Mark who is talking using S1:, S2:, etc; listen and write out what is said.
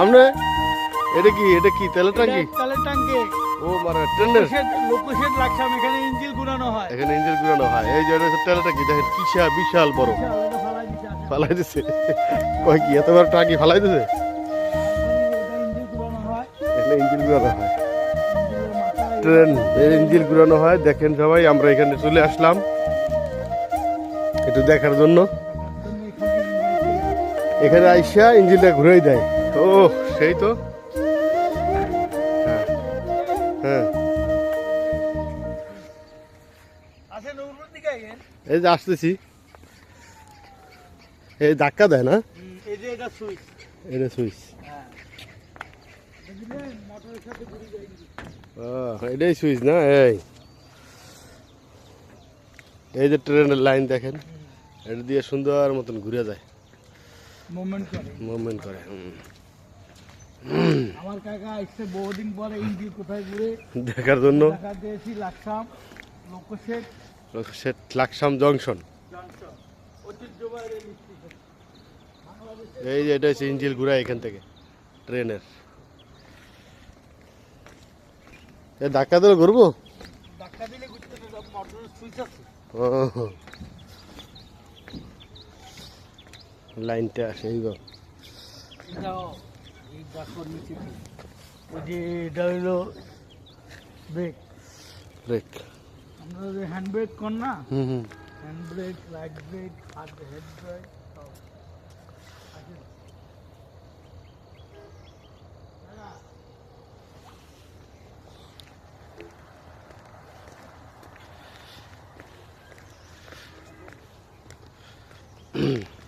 S1: আমরা? এটা কি এটা কি তেলের টাঙ্কি
S2: তেলের ট্যাঙ্কে।
S1: ও মানে ট্রেনের
S2: লোকোশেড লাগছাম এখানে ইঞ্জিল ঘুরানো হয়।
S1: এখানে ইঞ্জিন ঘুরানো হয়। এই যে এটা হচ্ছে তেলের টাঙ্কি দেখেন কিসা বিশাল বড়।
S2: ফালাই দিছে।
S1: কয় কি এত বড় টাঙ্কি ফালাই দিছে?
S2: ইঞ্জিল হয়
S1: এখানে ইঞ্জিন ঘুরানো হয়। ট্রেন ইঞ্জিন ঘুরানো হয়। দেখেন সবাই আমরা এখানে চলে আসলাম। একটু দেখার জন্য।
S2: এখানে
S1: আইসা ইঞ্জিনটা ঘুরাই দেয়। ও সেই তো। হ্যাঁ হ্যাঁ। এই যে আসতেছি। এই ধাক্কা দেয় না?
S2: এটা সুইচ। হ্যাঁ।
S1: এটাই সুইচ না? এই। এই যে ট্রেনের লাইন দেখেন এটা দিয়ে সুন্দর মতন ঘুরে যায়।
S2: মুভমেন্ট করে।
S1: মুভমেন্ট করে হুম।
S2: আমার কাকা আসছে বহুদিন পরে কোথায় ঘুরে?
S1: দেখার জন্য?
S2: দেখা দিয়েছি লাকসাম লোকোশেড
S1: সে লাকসাম জংশন। এই যে এটা হচ্ছে ইঞ্জিল ঘুরা এখান থেকে ট্রেনের। এ ধাক্কা দিলে ঘুরবো?
S2: ধাক্কা দিলে ঘুরতে সুইচ আছে।
S1: লাইনটা
S2: এটা হলো ব্রেক।
S1: ব্রেক।
S2: আমরা যে হ্যান্ড ব্রেক না?
S1: হুম
S2: লাইট ব্রেক আর হেড ব্রেক mm